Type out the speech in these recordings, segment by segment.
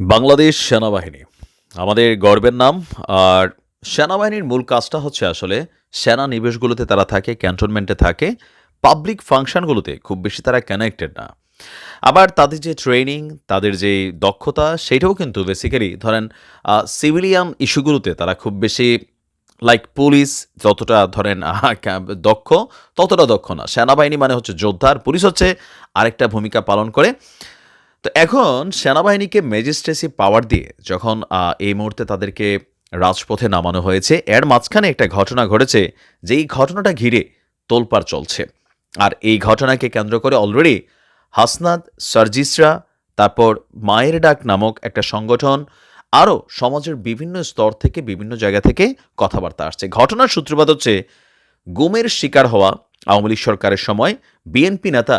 বাংলাদেশ সেনাবাহিনী। আমাদের গর্বের নাম, আর সেনাবাহিনীর মূল কাজটা হচ্ছে আসলে সেনা নিবেশগুলোতে তারা থাকে, ক্যান্টনমেন্টে থাকে, পাবলিক ফাংশনগুলোতে খুব বেশি তারা কানেক্টেড না। আবার তাদের যে ট্রেনিং, তাদের যে দক্ষতা সেটাও কিন্তু বেসিক্যালি ধরেন সিভিলিয়ান ইস্যুগুলোতে তারা খুব বেশি লাইক পুলিশ যতটা ধরেন দক্ষ, ততটা দক্ষ না। সেনাবাহিনী মানে হচ্ছে যোদ্ধা আর পুলিশ হচ্ছে আরেকটা ভূমিকা পালন করে। তো এখন সেনাবাহিনীকে ম্যাজিস্ট্রেসি পাওয়ার দিয়ে যখন এই মুহূর্তে তাদেরকে রাজপথে নামানো হয়েছে, এর মাঝখানে একটা ঘটনা ঘটেছে, যেই ঘটনাটা ঘিরে তোলপাড় চলছে। আর এই ঘটনাকে কেন্দ্র করে অলরেডি হাসনাদ সার্জিসরা, তারপর মায়ের ডাক নামক একটা সংগঠন, আরও সমাজের বিভিন্ন স্তর থেকে, বিভিন্ন জায়গা থেকে কথাবার্তা আসছে। ঘটনার সূত্রপাত হচ্ছে, গুমের শিকার হওয়া আওয়ামী লীগ সরকারের সময় বিএনপি নেতা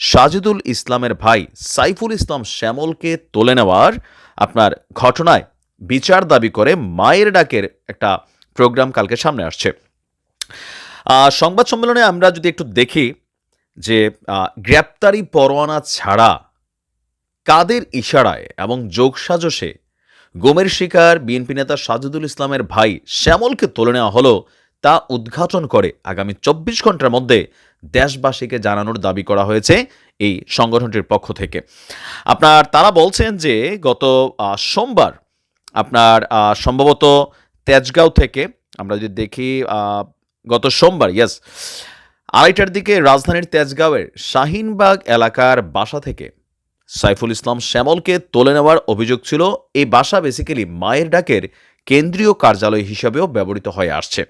সাজিদুল ইসলামের ভাই সাইফুল ইসলাম শ্যামলকে তুলে নেওয়ার আপনার ঘটনায় বিচার দাবি করে মায়ের ডাকের একটা প্রোগ্রাম কালকে সামনে আসছে। সংবাদ সম্মেলনে আমরা যদি একটু দেখি যে গ্রেপ্তারি পরোয়ানা ছাড়া কাদের ইশারায় এবং যোগসাজশে গোমের শিকার বিএনপি নেতা সাজিদুল ইসলামের ভাই শ্যামলকে তুলে নেওয়া হলো তা উদ্ঘাটন করে আগামী চব্বিশ ঘণ্টার মধ্যে দেশবাসীকে জানানোর দাবি করা হয়েছে এই সংগঠনটির পক্ষ থেকে। আপনার, তারা বলছেন যে গত সোমবার আপনার সম্ভবত তেজগাঁও থেকে আমরা যদি দেখি গত সোমবার ইয়াস আড়াইটার দিকে রাজধানীর তেজগাঁওয়ের শাহিনবাগ এলাকার বাসা থেকে সাইফুল ইসলাম শ্যামলকে তুলে নেওয়ার অভিযোগ ছিল। এই বাসা বেসিক্যালি মায়ের ডাকের কেন্দ্রীয় কার্যালয় হিসাবেও ব্যবহৃত হয়ে আসছে।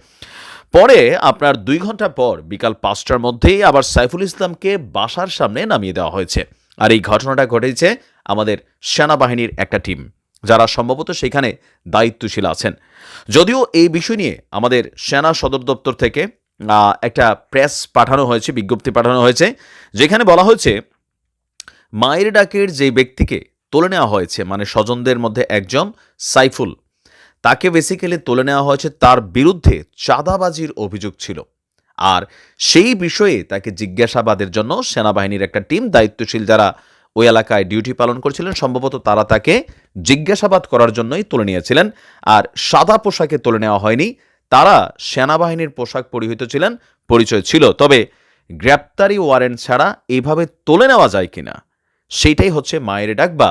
পরে আপনার দুই ঘণ্টা পর বিকাল পাঁচটার মধ্যেই আবার সাইফুল ইসলামকে বাসার সামনে নামিয়ে দেওয়া হয়েছে। আর এই ঘটনাটা ঘটেছে আমাদের সেনাবাহিনীর একটা টিম, যারা সম্ভবত সেখানে দায়িত্বশীল আছেন। যদিও এই বিষয় নিয়ে আমাদের সেনা সদর দপ্তর থেকে একটা প্রেস পাঠানো হয়েছে, বিজ্ঞপ্তি পাঠানো হয়েছে, যেখানে বলা হয়েছে, মায়ের ডাকের যে ব্যক্তিকে তুলে নেওয়া হয়েছে মানে স্বজনদের মধ্যে একজন সাইফুল তাকে বেসিক্যালি তুলে নেওয়া হয়েছে তার বিরুদ্ধে চাঁদাবাজির অভিযোগ ছিল। আর সেই বিষয়ে তাকে জিজ্ঞাসাবাদের জন্য সেনাবাহিনীর একটা টিম দায়িত্বশীল যারা ওই এলাকায় ডিউটি পালন করছিলেন, সম্ভবত তারা তাকে জিজ্ঞাসাবাদ করার জন্যই তুলে নিয়েছিলেন। আর সাদা পোশাকে তুলে নেওয়া হয়নি, তারা সেনাবাহিনীর পোশাক পরিহিত ছিলেন, পরিচয় ছিল, তবে গ্রেপ্তারি ওয়ারেন্ট ছাড়া এইভাবে তুলে নেওয়া যায় কিনা, সেইটাই হচ্ছে মায়ের ডাক বা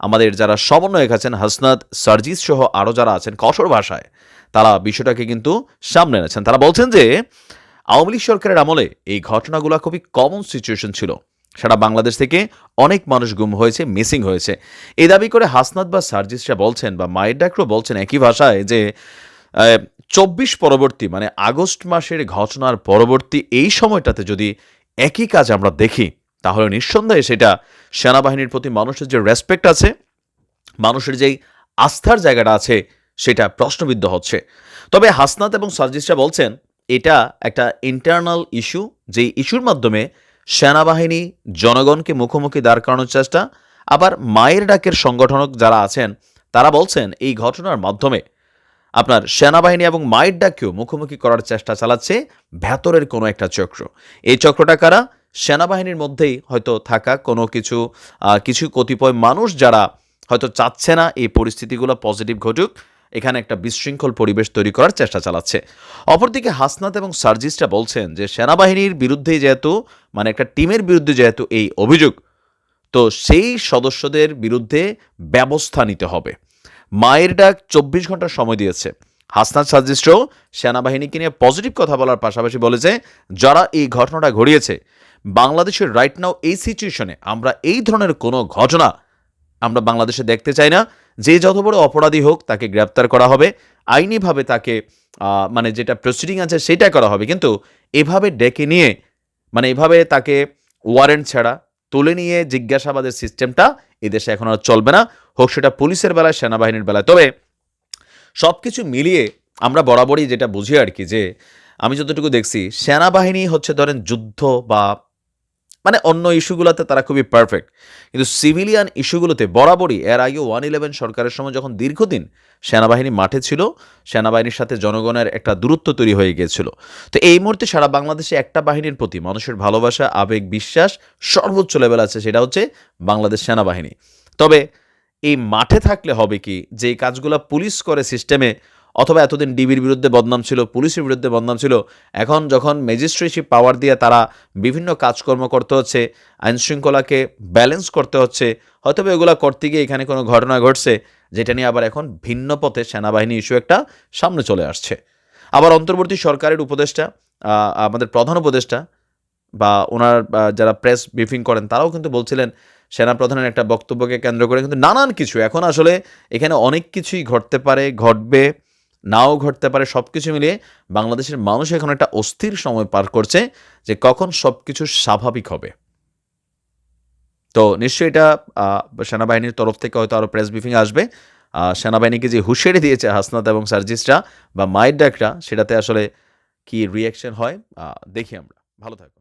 আমাদের যারা সমন্বয়ক আছেন, হাসনাত, সার্জিস সহ আরও যারা আছেন কঠোর ভাষায়, তারা বিষয়টাকে কিন্তু সামনে এনেছেন। তারা বলছেন যে, আওয়ামী লীগ সরকারের আমলে এই ঘটনাগুলো খুবই কমন সিচুয়েশন ছিল। সারা বাংলাদেশ থেকে অনেক মানুষ গুম হয়েছে মিসিং হয়েছে। এই দাবি করে হাসনাত বা সার্জিসরা বলছেন বা মায়ের ডাকরও বলছেন একই ভাষায় যে চব্বিশ পরবর্তী মানে আগস্ট মাসের ঘটনার পরবর্তী এই সময়টাতে যদি একই কাজ আমরা দেখি তাহলে নিঃসন্দেহে সেটা সেনাবাহিনীর প্রতি মানুষের যে রেসপেক্ট আছে, মানুষের যেই আস্থার জায়গাটা আছে, সেটা প্রশ্নবিদ্ধ হচ্ছে। তবে হাসনাত এবং সার্জিসরা বলছেন, এটা একটা ইন্টারনাল ইস্যু যেই ইস্যুর মাধ্যমে সেনাবাহিনী জনগণকে মুখোমুখি দাঁড় করানোর চেষ্টা, আবার মায়ের ডাকের সংগঠনক যারা আছেন, তারা বলছেন এই ঘটনার মাধ্যমে আপনার সেনাবাহিনী এবং মায়ের ডাককেও মুখোমুখি করার চেষ্টা চালাচ্ছে ভেতরের কোনো একটা চক্র। এই চক্রটা কারা? সেনাবাহিনীর মধ্যেই হয়তো থাকা কোনো কিছু কিছু কতিপয় মানুষ যারা হয়তো চাচ্ছে না এই পরিস্থিতিগুলো পজিটিভ ঘটুক, এখানে একটা বিশৃঙ্খল পরিবেশ তৈরি করার চেষ্টা চালাচ্ছে। অপরদিকে হাসনাত এবং সার্জিসটা বলছেন যে সেনাবাহিনীর বিরুদ্ধে যেহেতু মানে একটা টিমের বিরুদ্ধে যেহেতু এই অভিযোগ, তো সেই সদস্যদের বিরুদ্ধে ব্যবস্থা নিতে হবে। মায়ের ডাক চব্বিশ ঘণ্টা সময় দিয়েছে। হাসনাত সাজিস্ট্রও সেনাবাহিনীকে নিয়ে পজিটিভ কথা বলার পাশাপাশি বলেছে, যারা এই ঘটনাটা ঘটিয়েছে বাংলাদেশের রাইট নাও এই সিচুয়েশনে আমরা এই ধরনের কোনো ঘটনা আমরা বাংলাদেশে দেখতে চাই না। যে যত বড় অপরাধী হোক তাকে গ্রেপ্তার করা হবে। আইনিভাবে তাকে মানে যেটা প্রসিডিং আছে সেটা করা হবে। কিন্তু এভাবে ডেকে নিয়ে মানে এভাবে তাকে ওয়ারেন্ট ছাড়া তুলে নিয়ে জিজ্ঞাসাবাদের সিস্টেমটা এদেশে এখন আর চলবে না। হোক সেটা পুলিশের বেলায়, সেনাবাহিনীর বেলায়। তবে সব কিছু মিলিয়ে আমরা বরাবরই যেটা বুঝি আর কি, যে আমি যতটুকু দেখছি, সেনাবাহিনী হচ্ছে ধরেন যুদ্ধ বা মানে অন্য ইস্যুগুলোতে তারা খুবই পারফেক্ট কিন্তু সিভিলিয়ান ইস্যুগুলোতে বরাবরই এর আগে ওয়ান ইলেভেন সরকারের সময় যখন দীর্ঘদিন সেনাবাহিনী মাঠে ছিল, সেনাবাহিনীর সাথে জনগণের একটা দূরত্ব তৈরি হয়ে গিয়েছিল। তো এই মুহূর্তে সারা বাংলাদেশে একটা বাহিনীর প্রতি মানুষের ভালোবাসা, আবেগ, বিশ্বাস সর্বোচ্চ লেভেল আছে, সেটা হচ্ছে বাংলাদেশ সেনাবাহিনী। তবে এই মাঠে থাকলে হবে কি যে কাজগুলো পুলিশ করে সিস্টেমে অথবা এতদিন ডিবির বিরুদ্ধে বদনাম ছিল, পুলিশের বিরুদ্ধে বদনাম ছিল, এখন যখন ম্যাজিস্ট্রেসি পাওয়ার দিয়ে তারা বিভিন্ন কাজকর্ম করতে হচ্ছে, আইনশৃঙ্খলাকে ব্যালেন্স করতে হচ্ছে হয়তো এগুলো করতে গিয়ে এখানে কোনো ঘটনা ঘটছে, যেটা নিয়ে আবার এখন ভিন্ন পথে সেনাবাহিনী ইস্যু একটা সামনে চলে আসছে। আবার অন্তর্বর্তী সরকারের উপদেষ্টা আমাদের প্রধান উপদেষ্টা বা ওনার যারা প্রেস ব্রিফিং করেন, তারাও কিন্তু বলছিলেন, সেনাপ্রধানের একটা বক্তব্যকে কেন্দ্র করে কিন্তু নানান কিছু, এখন আসলে এখানে অনেক কিছুই ঘটতে পারে, ঘটবে। নাও ঘটতে পারে সব কিছু মিলিয়ে বাংলাদেশের মানুষ এখন একটা অস্থির সময় পার করছে যে কখন সব কিছু স্বাভাবিক হবে। তো নিশ্চয়ই এটা সেনাবাহিনীর তরফ থেকে হয়তো আরও প্রেস ব্রিফিং আসবে। সেনাবাহিনীকে যে হুঁশিয়ারি দিয়েছে হাসনাত এবং সার্জিসরা বা মায়ের ডাকরা সেটাতে আসলে কি রিয়াকশন হয় দেখি আমরা। ভালো থাকো।